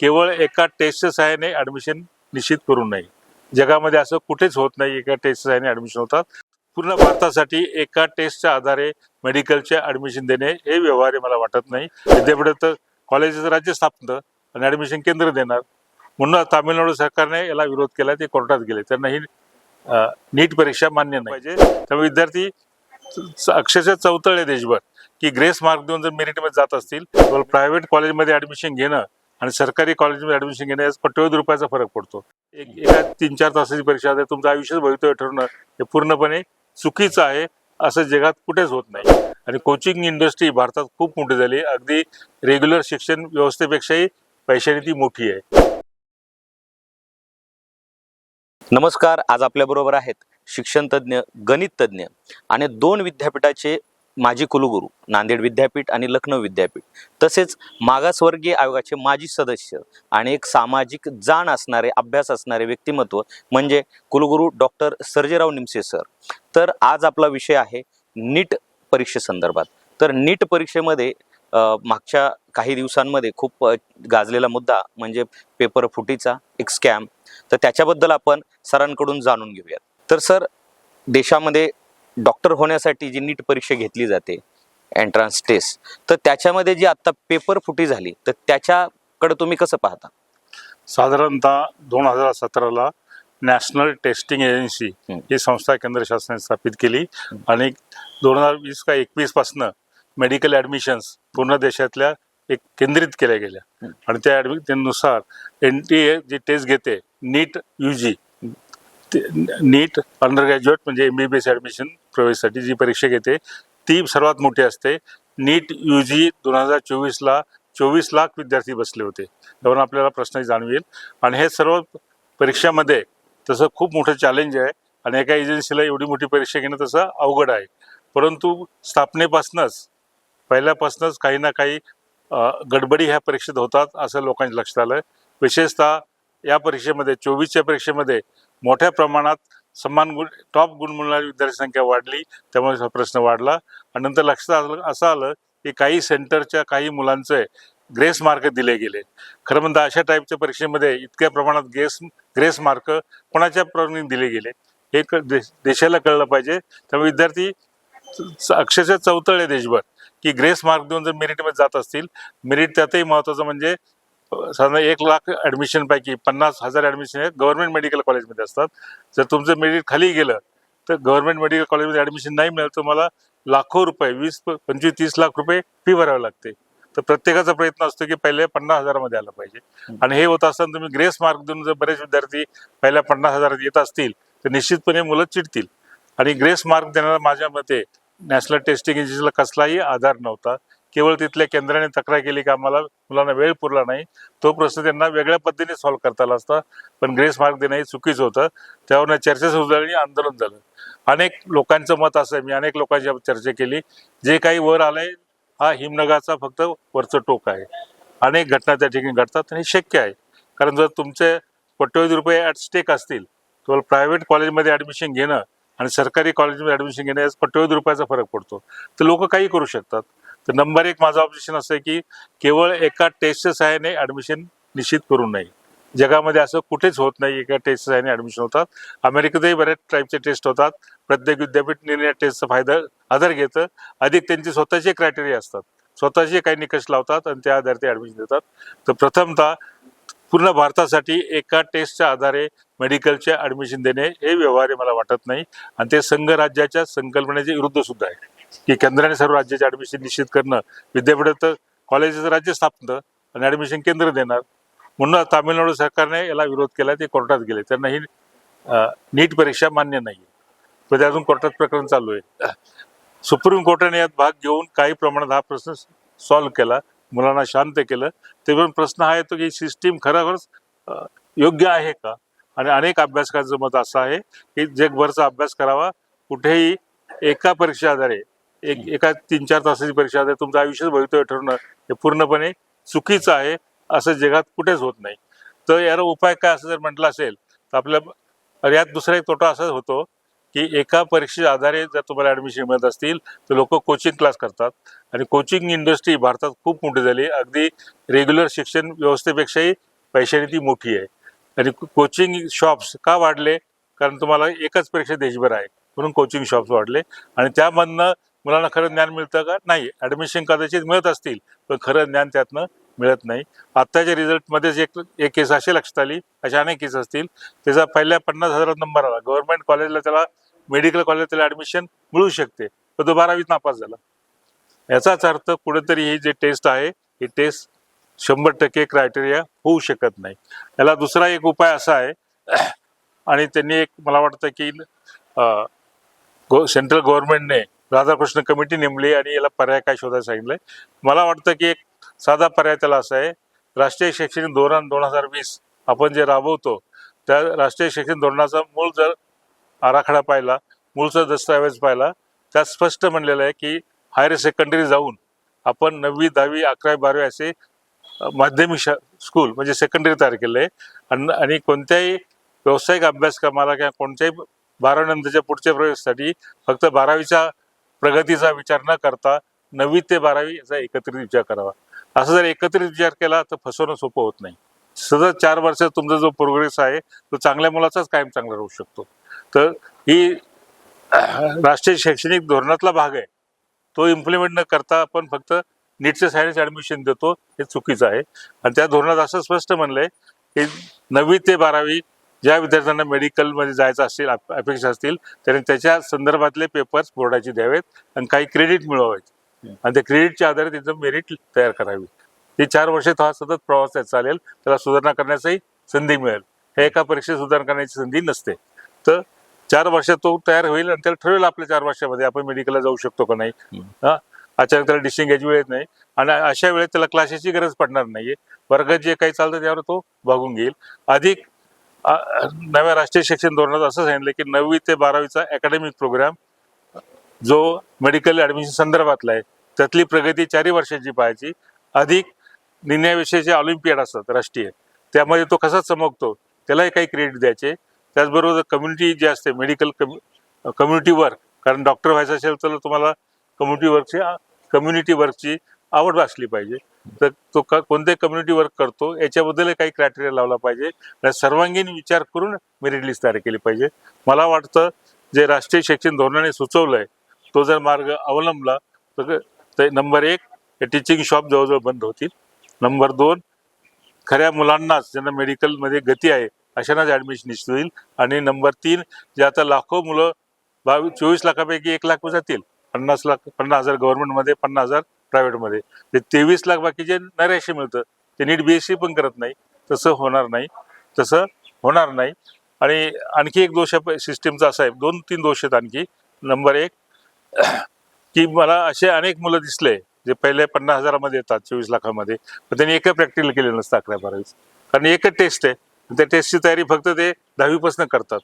केवळ एका टेस्टच्या सहाय्याने ऍडमिशन निश्चित करू नये जगामध्ये असं कुठेच होत नाही एका टेस्टच्या सहाय्याने ऍडमिशन होतात. पूर्ण भारतासाठी एका टेस्टच्या आधारे मेडिकलचे ऍडमिशन देणे हे व्यवहार्य मला वाटत नाही. विद्यापीठात कॉलेजेचं राज्य स्थापनं आणि ऍडमिशन केंद्र देणार. म्हणून तामिळनाडू सरकारने याला विरोध केला ते कोर्टात गेले. त्यांना ही नीट परीक्षा मान्य नाही. पाहिजे. त्यामुळे विद्यार्थी अक्षरशः चौतळे देशभर की ग्रेस मार्क देऊन जर मेरिटमध्ये जात असतील तर प्रायव्हेट कॉलेजमध्ये ऍडमिशन घेणं आणि सरकारी कॉलेजमध्ये ऍडमिशन घेण्यास यात कोट्यवधी रुपयाचा फरक पडतो. एक एका तीन चार तासाची परीक्षा आहे तुमचं आयुष्यच भवितव्य ठरवणं हे पूर्णपणे चुकीचं आहे असं जगात कुठेच होत नाही. आणि कोचिंग इंडस्ट्री भारतात खूप मोठी झाली अगदी रेग्युलर शिक्षण व्यवस्थेपेक्षाही पैशाने ती मोठी आहे. नमस्कार आज आपल्याबरोबर आहेत शिक्षण तज्ज्ञ गणित तज्ज्ञ आणि दोन विद्यापीठाचे माजी कुलगुरू नांदेड विद्यापीठ आणि लखनौ विद्यापीठ. तसेच मागासवर्गीय आयोगाचे माजी सदस्य आणि एक सामाजिक जाण असणारे अभ्यास असणारे व्यक्तिमत्व म्हणजे कुलगुरू डॉक्टर सर्जेराव निमसे सर. तर आज आपला विषय आहे नीट परीक्षेसंदर्भात तर नीट परीक्षेमध्ये मागच्या काही दिवसांमध्ये खूप गाजलेला मुद्दा म्हणजे पेपर फुटीचा एक स्कॅम. तर त्याच्याबद्दल आपण सरांकडून जाणून घेऊयात. तर सर देशामध्ये डॉक्टर होण्यासाठी जी नीट परीक्षा घेतली जाते एंट्रन्स टेस्ट तर त्याच्यामध्ये जी आता पेपर फुटी झाली तर त्याच्याकडे तुम्ही कसं पाहता साधारणतः दोन हजार सतराला नॅशनल टेस्टिंग एजन्सी हं. संस्था केंद्र शासनाने स्थापित केली आणि दोन हजार वीस का एकवीस पासनं मेडिकल ऍडमिशन्स पूर्ण देशातल्या एक केंद्रित केल्या गेल्या. आणि त्या त्यानुसार एन टी ए जी टेस्ट घेते NEET U G NEET undergraduate म्हणजे M B B S admission प्रवेशसाठी जी परीक्षा घेते ती सर्वात मोठी असते. नीट यू जी दोन हजार चोवीसला चोवीस लाख विद्यार्थी बसले होते. त्यावरून आपल्याला प्रश्न जाणवेल. आणि हे सर्व परीक्षामध्ये तसं खूप मोठं चॅलेंज आहे आणि एका एजन्सीला एवढी मोठी परीक्षा घेणं तसं अवघड आहे. परंतु स्थापनेपासूनच पहिल्यापासूनच काही ना काही गडबडी ह्या परीक्षेत होतात असं लोकांच्या लक्षात आलं विशेषतः या परीक्षेमध्ये चोवीसच्या परीक्षेमध्ये मोठ्या प्रमाणात समान गुण टॉप गुण मिळणारी विद्यार्थी संख्या वाढली त्यामुळे हा प्रश्न वाढला. आणि नंतर लक्षात आलं असं आलं की काही सेंटरच्या काही मुलांचे ग्रेस मार्क दिले गेले. खरं म्हणता अशा टाईपच्या परीक्षेमध्ये इतक्या प्रमाणात ग्रेस ग्रेस मार्क कोणाच्या प्रमाणे दिले गेले? हे क- देश- देशाला कळलं पाहिजे. त्यामुळे विद्यार्थी अक्षरशः अक्षरशः चौतळे देशभर की ग्रेस मार्क देऊन जर मेरिटमध्ये जात असतील मेरिट त्यातही महत्त्वाचं म्हणजे साधारण एक लाख ॲडमिशन पैकी पन्नास हजार ॲडमिशन हे गव्हर्नमेंट मेडिकल कॉलेजमध्ये असतात. जर तुमचं मेरिट खाली गेलं तर गव्हर्नमेंट मेडिकल कॉलेजमध्ये ॲडमिशन नाही मिळालं तर मला लाखो रुपये वीस पंचवीस तीस लाख रुपये फी भरावी लागते. तर प्रत्येकाचा प्रयत्न असतो की पहिले पन्नास हजारामध्ये आलं पाहिजे. आणि हे होत असताना तुम्ही ग्रेस मार्क देऊन जर बरेच विद्यार्थी पहिल्या पन्नास हजारात येत असतील तर निश्चितपणे मुलं चिडतील. आणि ग्रेस मार्क देण्याला माझ्या मते नॅशनल टेस्टिंग एजन्सीला कसलाही आधार नव्हता. केवळ तिथल्या केंद्राने तक्रार केली की आम्हाला मुलांना वेळ पुरला नाही. तो प्रश्न त्यांना वेगळ्या पद्धतीने सॉल्व्ह करता आला असता. पण ग्रेस मार्क देणं हे चुकीचं होतं. त्यावर चर्चा सुरू झाली आणि आंदोलन झालं. अनेक लोकांचं मत असं आहे. मी अनेक लोकांची चर्चा केली. जे काही वर आलंय हा हिमनगाचा फक्त वरचं टोक आहे. अनेक घटना त्या ठिकाणी घडतात आणि शक्य आहे. कारण जर तुमचे कोट्यवधी रुपये ॲट स्टेक असतील तर प्रायव्हेट कॉलेजमध्ये ॲडमिशन घेणं आणि सरकारी कॉलेजमध्ये ॲडमिशन घेणं यात कोट्यवधी रुपयाचा फरक पडतो. तर लोक काही करू शकतात. तर नंबर एक माझं ऑब्जेक्शन असं आहे की केवळ एका टेस्टच्या सहाय्याने ॲडमिशन निश्चित करू नये जगामध्ये असं कुठेच होत नाही एका टेस्टच्या सहाय्याने ॲडमिशन होतात. अमेरिकेतही बऱ्याच टाईपचे टेस्ट होतात. प्रत्येक विद्यापीठ निर्णय टेस्टचा फायदा आधार घेतं. अधिक त्यांचे स्वतःचे क्रायटेरिया असतात. स्वतःचे काही निकष लावतात आणि त्या आधारे ते ॲडमिशन देतात. तर प्रथमतः पूर्ण भारतासाठी एका टेस्टच्या आधारे मेडिकलचे ॲडमिशन देणे हे व्यवहार मला वाटत नाही. आणि ते संघ राज्याच्या संकल्पनेच्या विरुद्ध सुद्धा आहे. की केंद्राने सर्व राज्याचे ॲडमिशन निश्चित करणं. विद्यापीठात कॉलेजेचं राज्य स्थापनं आणि ॲडमिशन केंद्र देणार. म्हणून तामिळनाडू सरकारने याला विरोध केला ते कोर्टात गेले. त्यांना ही नीट परीक्षा मान्य नाही पण ते अजून कोर्टात प्रकरण चालू आहे. सुप्रीम कोर्टाने यात भाग घेऊन काही प्रमाणात हा प्रश्न सॉल्व्ह केला. मुलांना शांत केलं. ते पण प्रश्न हा येतो की सिस्टीम खरोखरच योग्य आहे का? आणि अनेक अभ्यासकांचं मत असं आहे की जगभरचा अभ्यास करावा. कुठेही एका परीक्षा आधारे एक एका तीन चार तासाची परीक्षा आधारे तुमचं आयुष्यच भवितव्य ठरवणं हे पूर्णपणे चुकीचं आहे. असं जगात कुठेच होत नाही. तर याला उपाय काय असं जर म्हटलं असेल तर आपल्या यात दुसरा एक तोटा असाच होतो की एका परीक्षेच्या आधारे जर तुम्हाला ॲडमिशन मिळत असतील तर लोक कोचिंग क्लास करतात. आणि कोचिंग इंडस्ट्री भारतात खूप मोठी झाली. आहे. अगदी रेग्युलर शिक्षण व्यवस्थेपेक्षाही पैशाने ती मोठी आहे. आणि कोचिंग शॉप्स का वाढले? कारण तुम्हाला एकच परीक्षा देशभर आहे. म्हणून कोचिंग शॉप्स वाढले. आणि त्यामधनं मुलांना खरं ज्ञान मिळतं का? नाही ॲडमिशन कदाचित मिळत असतील पण खरं ज्ञान त्यातनं मिळत नाही. आत्ताच्या रिझल्टमध्येच एक एक केस अशी लक्षात आली अशा अनेक केस असतील. त्याचा पहिल्या पन्नास हजारात नंबर आला. गव्हर्नमेंट कॉलेजला त्याला मेडिकल कॉलेजला त्याला ॲडमिशन मिळू शकते पण तो बारावीत नापास झाला. याचाच अर्थ कुठेतरी ही जे टेस्ट आहे ही टेस्ट शंभर टक्के क्रायटेरिया होऊ शकत नाही. याला दुसरा एक उपाय असा आहे आणि त्यांनी एक मला वाटतं की गो सेंट्रल गव्हर्नमेंटने राधाकृष्ण कमिटी नेमली आणि याला पर्याय काय शोधायला सांगितलंय. मला वाटतं की एक साधा पर्याय त्याला असा आहे. राष्ट्रीय शैक्षणिक धोरण दोन हजार वीस आपण जे राबवतो त्या राष्ट्रीय शैक्षणिक धोरणाचा मूळ जर आराखडा पाहिला मूळचा दस्तऐवज पाहिला त्यात स्पष्ट म्हणलेलं आहे की हायर सेकंडरी जाऊन आपण नववी दहावी अकरावी बारावी असे माध्यमिक शा स्कूल म्हणजे सेकंडरी तयार केले आहे. आणि आणि कोणत्याही व्यावसायिक अभ्यासक्रमाला किंवा कोणत्याही बारावीनंतरच्या पुढच्या प्रवेशासाठी फक्त बारावीच्या प्रगतीचा विचार न करता नववी ते बारावी याचा एकत्रित विचार करावा. असं जर एकत्रित विचार केला तर फसवणं सोपं होत नाही. सतत चार वर्षात तुमचा जो प्रोग्रेस आहे तो चांगल्या मुलाचाच कायम चांगला राहू शकतो. तर ही राष्ट्रीय शैक्षणिक धोरणातला भाग आहे. तो इम्प्लिमेंट न करता आपण फक्त नीटचे सायन्स ॲडमिशन देतो हे चुकीचं आहे. आणि त्या धोरणात असं स्पष्ट म्हणलं आहे की नववी ते बारावी ज्या विद्यार्थ्यांना मेडिकलमध्ये जायचं असेल अप- अपेक्षा असतील त्यांनी त्याच्या संदर्भातले पेपर्स बोर्डाचे द्यावेत आणि काही क्रेडिट मिळवावेत. आणि त्या क्रेडिटच्या आधारे त्याचं मेरिट तयार करावी. ते चार वर्षात हा सतत प्रवास चालेल. त्याला सुधारणा करण्याचाही संधी मिळेल. हे एका परीक्षेत सुधारणा करण्याची संधी नसते. तर चार वर्षात तो तयार होईल आणि त्याला ठरवेल आपल्या चार वर्षामध्ये आपण मेडिकलला जाऊ शकतो का नाही. हा? अचानक त्याला डिस्टिंग वेळ येत नाही. आणि अशा वेळेत त्याला क्लासेसची गरज पडणार नाहीये. वर्गात जे काही चालतं त्यावर तो भागून घेईल. अधिक नव्या राष्ट्रीय शिक्षण धोरणात असं सांगितलं की नववी ते बारावीचा अकॅडमिक प्रोग्राम जो मेडिकल ॲडमिशन संदर्भातला आहे त्यातली प्रगती चारही वर्षाची पाहायची. अधिक निर्णयाविषयीचे ऑलिम्पियड असतात राष्ट्रीय. त्यामध्ये तो कसा चमकतो त्यालाही काही क्रेडिट द्यायचे. त्याचबरोबर कम्युनिटी जे असते मेडिकल कम्यु कम्युनिटी वर्क कारण डॉक्टर व्हायचं असेल तर तुम्हाला कम्युनिटी वर्कची कम्युनिटी वर्कची आवड असली पाहिजे. तर तो का कोणते कम्युनिटी वर्क करतो याच्याबद्दल काही क्रायटेरिया लावला पाहिजे. आणि सर्वांगीण विचार करून मेरिट लिस्ट तयार केली पाहिजे. मला वाटतं जे राष्ट्रीय शैक्षणिक धोरणाने सुचवलंय तो जर मार्ग अवलंबला तर ते नंबर एक टीचिंग शॉप जवळजवळ बंद होतील. नंबर दोन खऱ्या मुलांनाच ज्यांना मेडिकलमध्ये गती आहे अशांनाच ॲडमिशन निश्चित होईल. आणि नंबर तीन जे आता लाखो मुलं बावीस चोवीस लाखापैकी एक लाख जातील. पन्नास लाख पन्नास हजार गव्हर्नमेंटमध्ये पन्नास हजार प्रायव्हेटमध्ये. ते तेवीस लाख बाकीचे नरेशे मिळतं. ते नीट बी एस सी पण करत नाही. तसं होणार नाही. तसं होणार नाही. आणि आणखी एक दोष सिस्टीमचा असा आहे. दोन तीन दोष आहेत आणखी. नंबर एक की मला असे अनेक मुलं दिसले जे पहिले पन्नास हजारामध्ये येतात चोवीस लाखामध्ये. पण त्यांनी एकही प्रॅक्टिकल केलेलं नसतं अकरा बारावीच कारण एकच टेस्ट आहे. त्या टेस्टची तयारी फक्त ते दहावीपासून करतात.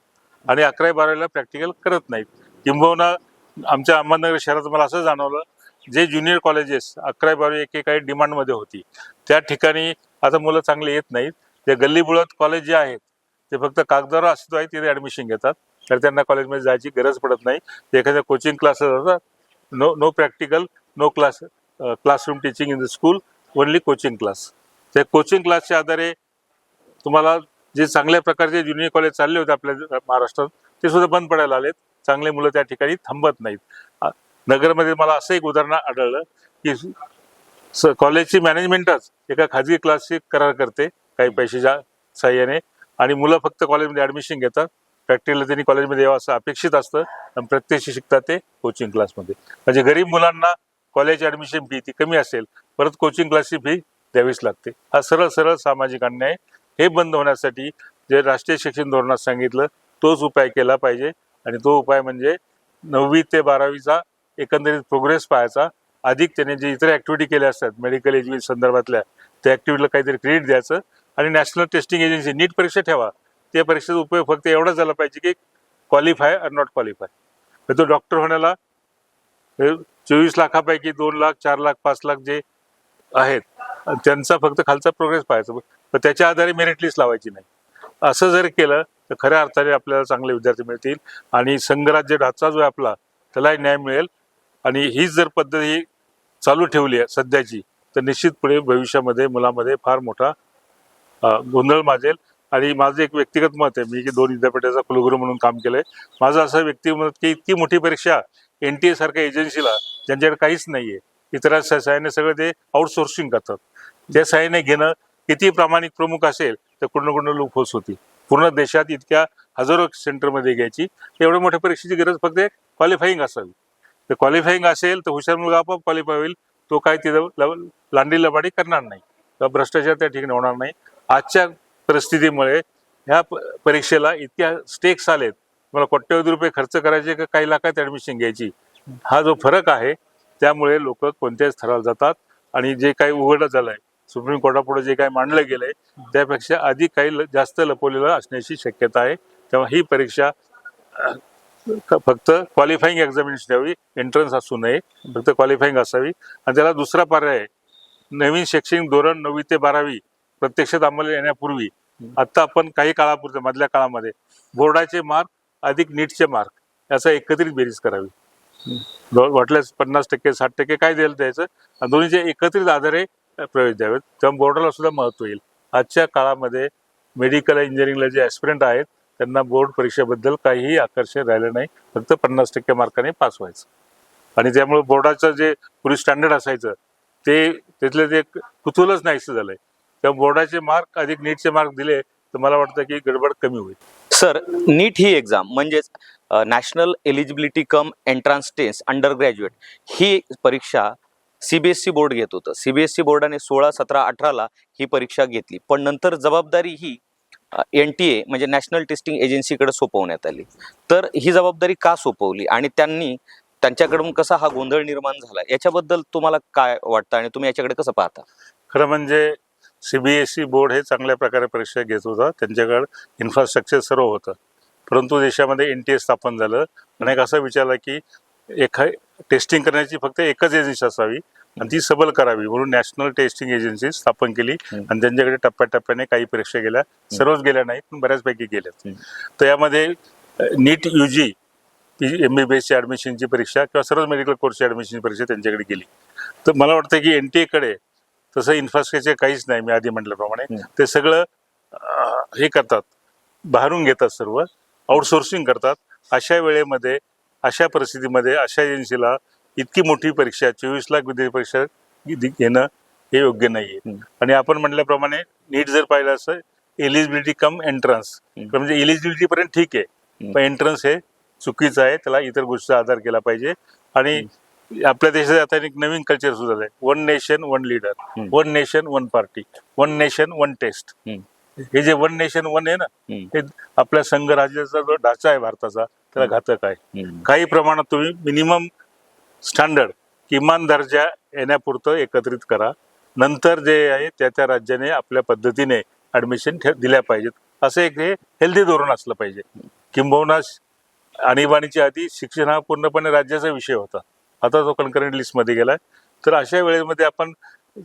आणि अकरावी बारावीला प्रॅक्टिकल करत नाहीत. किंबहुना आमच्या अहमदनगर शहरात मला असं जाणवलं जे ज्युनियर कॉलेजेस अकरावी बारावी एकेकाळी डिमांडमध्ये होती त्या ठिकाणी आता मुलं चांगले येत नाहीत. जे गल्लीबुळत कॉलेज जे आहेत ते फक्त कागदावर अस्तित्व आहे तिथे ॲडमिशन घेतात. तर त्यांना कॉलेजमध्ये जायची गरज पडत नाही. ते एखाद्या कोचिंग क्लासेस असतात no no practical no class classroom teaching in the school only coaching class त्या कोचिंग क्लासच्या आधारे तुम्हाला जे चांगल्या प्रकारचे ज्युनियर कॉलेज चालले होते आपल्या महाराष्ट्रात ते सुद्धा बंद पडायला आलेत चांगले मुलं त्या ठिकाणी थांबत नाहीत. नगरमध्ये मला असं एक उदाहरण आढळलं की स कॉलेजची मॅनेजमेंटच एका खाजगी क्लासची करार करते काही पैशाच्या साह्याने. आणि मुलं फक्त कॉलेजमध्ये ॲडमिशन घेतात. प्रॅक्टिकल त्यांनी कॉलेजमध्ये यावं असं अपेक्षित असतं आणि प्रत्यक्ष शिकतात ते कोचिंग क्लासमध्ये म्हणजे गरीब मुलांना कॉलेज ॲडमिशन फी ती कमी असेल परत कोचिंग क्लासची फी द्यावीच लागते. हा सरळ सरळ सामाजिक अन्याय हे बंद होण्यासाठी जे राष्ट्रीय शिक्षण धोरणात सांगितलं तोच उपाय केला पाहिजे. आणि तो उपाय म्हणजे नववी ते बारावीचा एकंदरीत प्रोग्रेस पाहायचा. अधिक त्याने जे इतर ऍक्टिव्हिटी केल्या असतात मेडिकल एज्युकेशन संदर्भातल्या त्या ऍक्टिव्हिटीला काहीतरी क्रेडिट द्यायचं. आणि नॅशनल टेस्टिंग एजन्सी नीट परीक्षा ठेवा. त्या परीक्षेचा उपयोग फक्त एवढाच झाला पाहिजे की क्वालिफाय आर नॉट क्वालिफाय तो डॉक्टर होण्याला चोवीस लाखापैकी दोन लाख चार लाख पाच लाख जे आहेत त्यांचा फक्त खालचा प्रोग्रेस पाहायचा. पण त्याच्या आधारे मेरिट लिस्ट लावायची नाही. असं जर केलं तर खऱ्या अर्थाने आपल्याला चांगले विद्यार्थी मिळतील. आणि संघराज्य ढाचा जो आहे आपला त्यालाही न्याय मिळेल. आणि हीच जर पद्धत ही चालू ठेवली आहे सध्याची तर निश्चितपणे भविष्यामध्ये मुलामध्ये फार मोठा गोंधळ माजेल. आणि माझं एक व्यक्तिगत मत आहे मी की दोन विद्यापीठाचा कुलगुरू म्हणून काम केलं आहे माझं असं व्यक्तिमत की इतकी मोठी परीक्षा एन टी ए सारख्या एजन्सीला ज्यांच्याकडे काहीच नाही आहे इतर सहाय्याने सगळं ते आउटसोर्सिंग करतात. त्या सहाय्याने घेणं किती प्रामाणिक प्रमुख असेल तर कुठं कुठं लूप होती पूर्ण देशात इतक्या हजारो सेंटरमध्ये घ्यायची एवढ्या मोठ्या परीक्षेची गरज फक्त क्वालिफाईंग असावी तर क्वालिफाईंग असेल तर हुशार मुलगा आपोआप क्वालिफाय होईल. तो काय तिथं लव- लांडी लबाडी करणार नाही. किंवा भ्रष्टाचार त्या ठिकाणी होणार नाही. आजच्या परिस्थितीमुळे ह्या प- परीक्षेला इतक्या स्टेक्स आलेत. मला कोट्यवधी रुपये खर्च करायचे का काही लाखात ॲडमिशन घ्यायची? हा जो फरक आहे त्यामुळे लोक कोणत्याच थराला जातात. आणि जे काही उघड आहे सुप्रीम कोर्टापुढे जे काही मांडलं गेलं आहे त्यापेक्षा अधिक काही ल- जास्त लपवलेलं असण्याची शक्यता आहे. तेव्हा ही परीक्षा फक्त क्वालिफाईंग एक्झामिनेशन द्यावी. एंट्रन्स असू नये. फक्त क्वालिफाईंग असावी. आणि त्याला दुसरा पर्याय आहे. नवीन शैक्षणिक धोरण नववी ते बारावी प्रत्यक्षात अंमलात येण्यापूर्वी आत्ता आपण काही काळापुरतं मधल्या काळामध्ये बोर्डाचे मार्क अधिक नीटचे मार्क याचा एकत्रित बेरीज करावी. वाटल्यास पन्नास टक्के साठ टक्के काय द्यायला द्यायचं? आणि दोन्हीचे एकत्रित आधारे प्रवेश द्यावेत. तेव्हा बोर्डाला सुद्धा महत्त्व येईल. आजच्या काळामध्ये मेडिकल इंजिनिअरिंगला जे ॲस्पिरंट आहेत त्यांना बोर्ड परीक्षेबद्दल काहीही आकर्षण राहिलं नाही. फक्त पन्नास टक्के मार्काने पास व्हायचं. आणि त्यामुळे बोर्डाचं जे पूर्वी स्टँडर्ड असायचं ते तिथलं ते कुतूहलच नाहीसं झालंय. तेव्हा बोर्डाचे मार्क अधिक नीटचे मार्क दिले तर मला वाटतं की गडबड कमी होईल. सर नीट ही एक्झाम म्हणजेच national eligibility cum entrance test undergraduate ही परीक्षा सीबीएसई बोर्ड घेत होतं. सीबीएसई बोर्डाने सोळा सतरा अठराला ही परीक्षा घेतली. पण नंतर जबाबदारी ही एन टी ए म्हणजे नॅशनल टेस्टिंग एजन्सीकडे सोपवण्यात आली. तर ही जबाबदारी का सोपवली आणि त्यांनी त्यांच्याकडून कसा हा गोंधळ निर्माण झाला याच्याबद्दल तुम्हाला काय वाटतं आणि तुम्ही याच्याकडे कसं पाहता? खरं म्हणजे सीबीएसई बोर्ड हे चांगल्या प्रकारे परीक्षा घेत होता. त्यांच्याकडे इन्फ्रास्ट्रक्चर सर्व होतं. परंतु देशामध्ये एन टी ए स्थापन झालं. आणि एक असा विचारला की एखा टेस्टिंग करण्याची फक्त एकच एजन्सी असावी. आणि ती सबल करावी म्हणून नॅशनल टेस्टिंग एजन्सी स्थापन केली. आणि त्यांच्याकडे टप्प्याटप्प्याने काही परीक्षा गेल्या. सर्वच गेल्या नाहीत पण बऱ्याचपैकी हम्म. तर यामध्ये नीट यू जी एम बी बी एसची ॲडमिशनची परीक्षा किंवा सर्व मेडिकल कोर्सची ॲडमिशनची परीक्षा त्यांच्याकडे गेली. तर मला वाटतं की एन टी एकडे तसं इन्फ्रास्ट्रक्चर काहीच नाही मी आधी म्हटल्याप्रमाणे. ते सगळं हे करतात. बाहेरून घेतात सर्व. आउटसोर्सिंग करतात. अशा वेळेमध्ये अशा परिस्थितीमध्ये अशा एजन्सीला इतकी मोठी परीक्षा चोवीस लाख विद्यार्थी परीक्षा घेणं हे योग्य नाहीये हम्म. आणि आपण म्हटल्याप्रमाणे नीट जर पाहिलं असं एलिजिबिलिटी कम एंट्रन्स. म्हणजे एलिजिबिलिटी पर्यंत ठीक आहे. पण एंट्रन्स हे चुकीचं आहे त्याला इतर गोष्टीचा आधार केला पाहिजे आणि आपल्या देशात आता एक नवीन कल्चर सुरू झालंय one nation one leader. One nation one party one nation one test. हे जे वन नेशन वन आहे ना. हे आपल्या संघ राज्याचा जो ढाचा आहे भारताचा त्याला घातक आहे. काही प्रमाणात तुम्ही मिनिमम स्टँडर्ड. किमान दर्जा येण्यापुरतं एकत्रित करा. नंतर जे आहे त्या त्या राज्याने आपल्या पद्धतीने ॲडमिशन ठे दिल्या पाहिजेत. असं एक हे हेल्दी धोरण असलं पाहिजे. किंबहुना आणीबाणीच्या आधी शिक्षण हा पूर्णपणे राज्याचा विषय होता. आता तो कन्करंट लिस्टमध्ये गेला तर अशा वेळेमध्ये आपण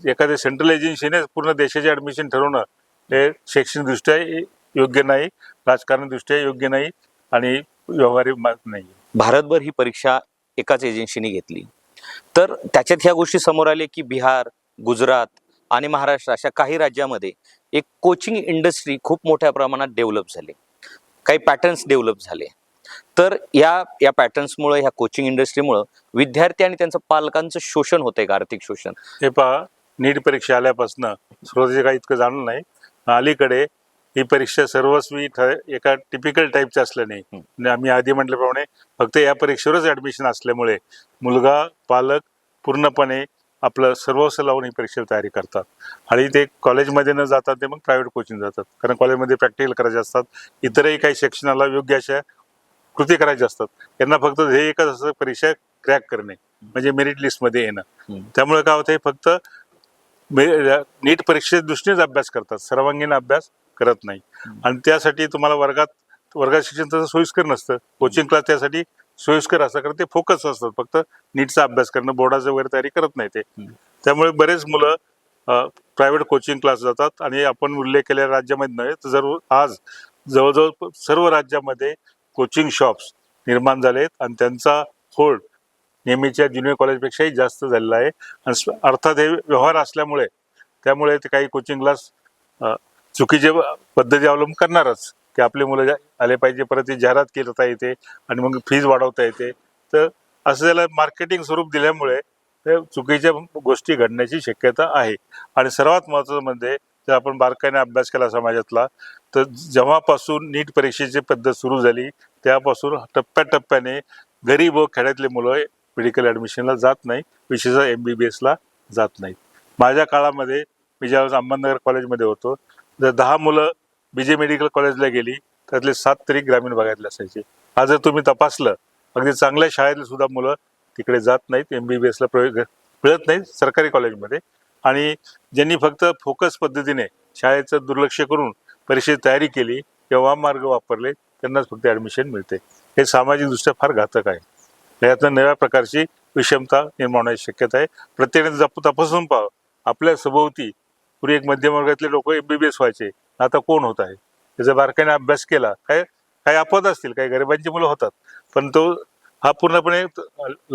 एखाद्या सेंट्रल एजन्सीने पूर्ण देशाचे ॲडमिशन ठरवणं हे शैक्षणिकदृष्ट्या योग्य नाही राजकारणदृष्ट्या योग्य नाही आणि व्यवहारिक नाही. भारतभर ही परीक्षा एकाच एजन्सीने घेतली. तर त्याच्यात ह्या गोष्टी समोर आले की बिहार गुजरात आणि महाराष्ट्र अशा काही राज्यामध्ये एक कोचिंग इंडस्ट्री खूप मोठ्या प्रमाणात डेव्हलप झाले. काही पॅटर्न्स डेव्हलप झाले. तर या या पॅटर्न्समुळे ह्या कोचिंग इंडस्ट्रीमुळं विद्यार्थी आणि त्यांचं पालकांचं शोषण होतंय का? आर्थिक शोषण? हे पहा नीट परीक्षा आल्यापासून सुरुवातीचं काही इतकं जाणून नाही. अलीकडे ही परीक्षा सर्वस्वी एका टिपिकल टाईपची असल्याने. आणि आम्ही आधी म्हटल्याप्रमाणे फक्त या परीक्षेवरच ऍडमिशन असल्यामुळे मुलगा पालक पूर्णपणे आपलं सर्वस्व लावून ही परीक्षेला तयारी करतात. आणि ते कॉलेजमध्ये न जातात ते मग प्रायव्हेट कोचिंग जातात. कारण कॉलेजमध्ये प्रॅक्टिकल करायचे असतात. इतरही काही शिक्षणाला योग्य अशा कृती करायच्या असतात. यांना फक्त हे एकच असं परीक्षा क्रॅक करणे. म्हणजे मेरिट लिस्टमध्ये येणं. त्यामुळे काय होतं फक्त मे- नीट परीक्षे दृष्टीनेच अभ्यास करतात. सर्वांगीण अभ्यास करत नाही. आणि त्यासाठी तुम्हाला वर्गात वर्गात शिक्षण तसं सोयीस्कर नसतं. कोचिंग क्लास त्यासाठी सोयीस्कर असतं कारण ते फोकस असतात. फक्त नीटचा अभ्यास करणं बोर्डाचं वगैरे तयारी करत नाही ते. त्यामुळे बरेच मुलं प्रायव्हेट कोचिंग क्लास जातात. आणि आपण उल्लेख केलेल्या राज्यामध्ये नव्हे तर जर आज जवळजवळ सर्व राज्यामध्ये कोचिंग शॉप्स निर्माण झाले आहेत. आणि त्यांचा होल्ड नेहमीच्या ज्युनियर कॉलेजपेक्षाही जास्त झालेला आहे. आणि अर्थात हे व्यवहार असल्यामुळे त्यामुळे ते काही कोचिंग क्लास चुकीचे पद्धती अवलंब करणारच की आपले मुलं आले पाहिजे परत ती जाहिरात करता येते आणि मग फीज वाढवता येते. तर असं त्याला मार्केटिंग स्वरूप दिल्यामुळे ते चुकीच्या गोष्टी घडण्याची शक्यता आहे. आणि सर्वात महत्त्वाचं म्हणजे जर आपण बारकाईने अभ्यास केला समाजातला तर जेव्हापासून नीट परीक्षेची पद्धत सुरू झाली त्यापासून टप्प्याटप्प्याने गरीब व खेड्यातले मुलं मेडिकल ॲडमिशनला जात नाही विशेषतः एम बी बी एसला जात नाहीत. माझ्या काळामध्ये मी ज्यावेळेस अहमदनगर कॉलेजमध्ये होतो जर दहा मुलं बी जे मेडिकल कॉलेजला गेली त्यातले सात तरी ग्रामीण भागातले असायचे. आज जर तुम्ही तपासलं अगदी चांगल्या शाळेतले सुद्धा मुलं तिकडे जात नाहीत एम बी बी एसला प्रयोग मिळत नाहीत सरकारी कॉलेजमध्ये. आणि ज्यांनी फक्त फोकस पद्धतीने शाळेचं दुर्लक्ष करून परीक्षेची तयारी केली किंवा मार्ग वापरले त्यांनाच फक्त ॲडमिशन मिळते. हे सामाजिकदृष्ट्या फार घातक आहे. यातनं नव्या प्रकारची विषमता निर्माण होण्याची शक्यता आहे. प्रत्येकाने जप तपासून पाहावं आपल्या सभोवती पूर्वी एक मध्यम वर्गातले लोक एम बी बी एस व्हायचे. आता कोण होत आहे? त्याचा बारकाईने अभ्यास केला. काय काही अपवाद असतील काही गरिबांची मुलं होतात. पण तो हा पूर्णपणे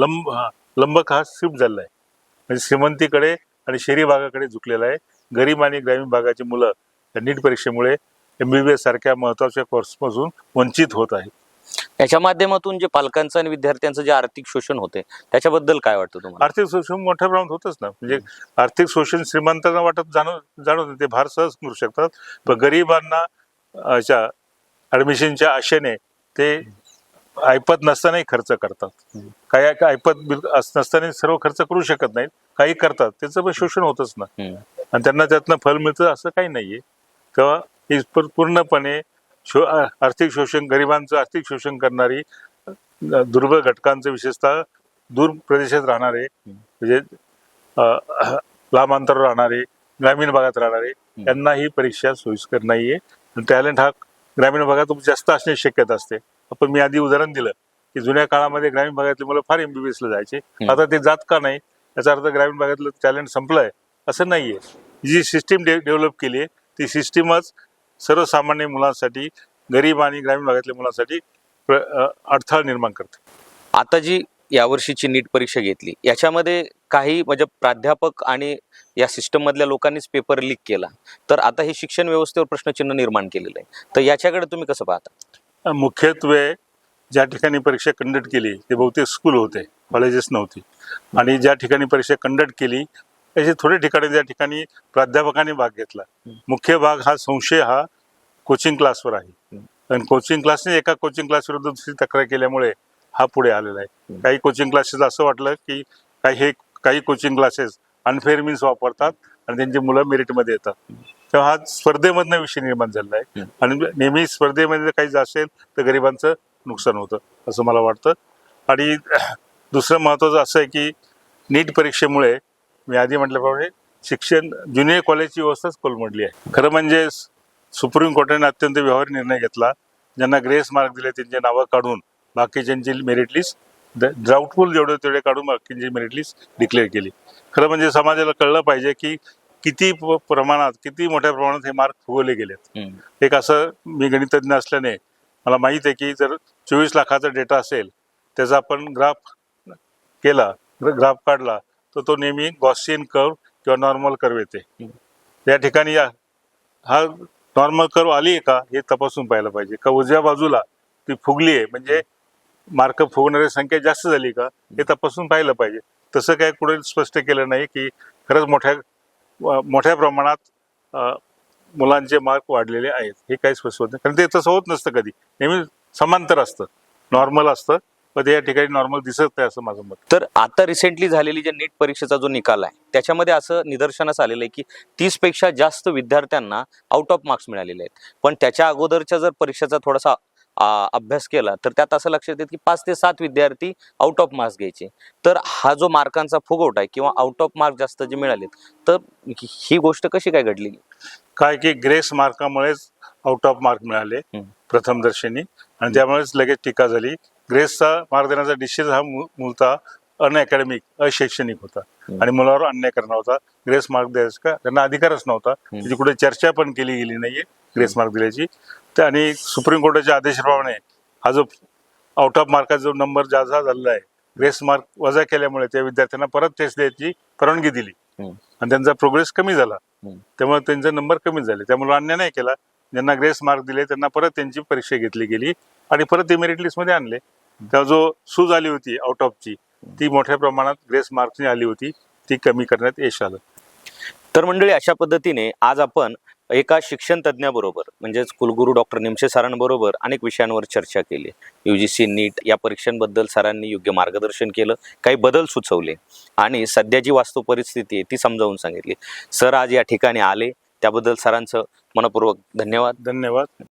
लंब हा लंबक हा शिफ्ट झालेला आहे म्हणजे श्रीमंतीकडे आणि शहरी भागाकडे झुकलेला आहे. गरीब आणि ग्रामीण भागाची मुलं या नीट परीक्षेमुळे एम बी बी एस सारख्या महत्त्वाच्या कोर्सपासून वंचित होत आहे याच्या माध्यमातून जे पालकांचं आणि विद्यार्थ्यांचं जे आर्थिक शोषण होते त्याच्याबद्दल काय वाटतं तुम्हाला? आर्थिक शोषण मोठ्या प्रमाणात होतच ना. म्हणजे आर्थिक शोषण श्रीमंतांना वाटत जाणव जाणवत ते फार सहज करू शकतात. पण गरिबांना अशा ऍडमिशनच्या आशेने ते ऐपत नसतानाही खर्च करतात. काही ऐपत नसताना सर्व खर्च करू शकत नाहीत. काही करतात. त्याचं पण शोषण होतच ना. आणि त्यांना त्यातनं फल मिळतं असं काही नाहीये. तेव्हा पूर- पूर्णपणे शो आर्थिक शोषण गरिबांचं आर्थिक शोषण करणारी दुर्बल घटकांचं विशेषतः दूर प्रदेशात राहणारे म्हणजे लांब अंतरावर राहणारे ग्रामीण भागात राहणारे यांना ही परीक्षा सोयीस्कर नाहीये. टॅलेंट हा ग्रामीण भागात जास्त असण्याची शक्यता असते. आपण मी आधी उदाहरण दिलं की जुन्या काळामध्ये ग्रामीण भागातले मुलं फार एमबीबीएस ला जायचे आता ते जात का नाही याचा अर्थ ग्रामीण भागातलं टॅलेंट संपलंय असं नाहीये. जी सिस्टीम डेव्हलप केली आहे ती सिस्टीमच सर्वसामान्य मुलांसाठी गरीब आणि ग्रामीण भागातल्या मुलांसाठी अडथळा निर्माण करते. आता जी यावर्षीची नीट परीक्षा घेतली याच्यामध्ये काही म्हणजे प्राध्यापक आणि या सिस्टम मधल्या लोकांनीच पेपर लीक केला. तर आता हे शिक्षण व्यवस्थेवर प्रश्नचिन्ह निर्माण केलेलं आहे. तर याच्याकडे तुम्ही कसं पाहता? मुख्यत्वे ज्या ठिकाणी परीक्षा कंडक्ट केली ते बहुतेक स्कूल होते कॉलेजेस नव्हती. आणि ज्या ठिकाणी परीक्षा कंडक्ट केली असे थोडे ठिकाणी ज्या ठिकाणी प्राध्यापकांनी भाग घेतला. मुख्य भाग हा संशय हा कोचिंग क्लासवर आहे. आणि कोचिंग क्लासने एका कोचिंग क्लास विरुद्ध दुसरी तक्रार केल्यामुळे हा पुढे आलेला आहे. काही कोचिंग क्लासेस असं वाटलं की काही हे काही कोचिंग क्लासेस अनफेअर मीन्स वापरतात आणि त्यांची मुलं मेरिटमध्ये येतात. तेव्हा हा स्पर्धेमधनं विषय निर्माण झालेला आहे. आणि नेहमी स्पर्धेमध्ये काही जर असेल तर गरिबांचं नुकसान होतं असं मला वाटतं. आणि दुसरं महत्त्वाचं असं आहे की नीट परीक्षेमुळे मी आधी म्हटल्याप्रमाणे शिक्षण ज्युनियर कॉलेजची व्यवस्थाच कोलमडली आहे. खरं म्हणजे सुप्रीम कोर्टाने अत्यंत व्यवहारी निर्णय घेतला. ज्यांना ग्रेस मार्क दिले त्यांची नावं काढून बाकीच्यांची मेरिट लिस्ट डाऊटफुल जेवढे तेवढे काढून बाकीची मेरिट लिस्ट डिक्लेअर केली. खरं म्हणजे समाजाला कळलं पाहिजे की किती प्रमाणात किती मोठ्या प्रमाणात हे मार्क फुगवले गेलेत. एक असं मी गणितज्ञ असल्याने मला माहीत आहे की जर चोवीस लाखाचा डेटा असेल त्याचा आपण ग्राफ केला ग्राफ काढला तर तो नेहमी गॉसियन कर्व किंवा नॉर्मल कर्व येते. या ठिकाणी या- हा नॉर्मल कर्व आली आहे का? हे तपासून पाहायला पाहिजे. का उजव्या बाजूला ती फुगली आहे? म्हणजे मार्क फुगणारी संख्या जास्त झाली का? हे तपासून पाहिलं पाहिजे. तसं काय कुठे स्पष्ट केलं नाही की खरंच मोठ्या मोठ्या प्रमाणात मुलांचे मार्क वाढलेले आहेत. हे काही स्पष्ट होत नाही. कारण ते तसं होत नसतं कधी. नेहमी समांतर असतं. नॉर्मल असतं. ते या ठिकाणी नॉर्मल दिसत नाही असं माझं मत. तर आता रिसेंटली झालेली जे नीट परीक्षेचा जो निकाल आहे त्याच्यामध्ये असं निदर्शनास आलेलं आहे की तीसपेक्षा जास्त विद्यार्थ्यांना आउट ऑफ मार्क्स मिळालेले आहेत. पण त्याच्या अगोदरच्या जर परीक्षेचा थोडासा अभ्यास केला तर त्यात असं लक्षात येतं की पाच ते सात विद्यार्थी आउट ऑफ मार्क्स घ्यायचे. तर हा जो मार्कांचा फुगवटा आहे किंवा आउट ऑफ मार्क जास्त जे मिळालेत तर ही गोष्ट कशी काय घडली? काय की ग्रेस मार्कामुळेच आउट ऑफ मार्क मिळाले हम्म. प्रथम दर्शनी आणि त्यामुळेच लगेच टीका झाली ग्रेसचा मार्क देण्याचा डिसिजन हा मूलतः अनअकॅडमिक अशैक्षणिक होता. आणि मुलावर अन्याय करणं होता. ग्रेस मार्क द्यायचा का? त्यांना अधिकारच नव्हता. त्याची कुठे चर्चा पण केली गेली नाहीये ग्रेस मार्क दिल्याची. तर आणि सुप्रीम कोर्टाच्या आदेशाप्रमाणे हा जो आउट ऑफ मार्काचा जो नंबर जादा झालेला आहे ग्रेस मार्क वजा केल्यामुळे त्या विद्यार्थ्यांना परत टेस्ट द्यायची परवानगी दिली. आणि त्यांचा प्रोग्रेस कमी झाला. त्यामुळे त्यांचे नंबर कमी झाले. त्यामुळे अन्याय नाही केला. ज्यांना ग्रेस मार्क दिले त्यांना परत त्यांची परीक्षा घेतली गेली आणि परत ते मेरिट लिस्टमध्ये आणले. तेव्हा जो सूज आली होती आउट ऑफची ती मोठ्या प्रमाणात ग्रेस मार्क्सने आली होती ती कमी करण्यात यश आलं. तर मंडळी अशा पद्धतीने आज आपण एका शिक्षण तज्ज्ञाबरोबर म्हणजेच कुलगुरू डॉक्टर निमशे सरांबरोबर अनेक विषयांवर चर्चा केली. यू जी सी नीट या परीक्षांबद्दल सरांनी योग्य मार्गदर्शन केलं काही बदल सुचवले आणि सध्याची वास्तव परिस्थिती आहे ती समजावून सांगितली. सर आज या ठिकाणी आले त्याबद्दल सरांचं मनपूर्वक धन्यवाद. धन्यवाद.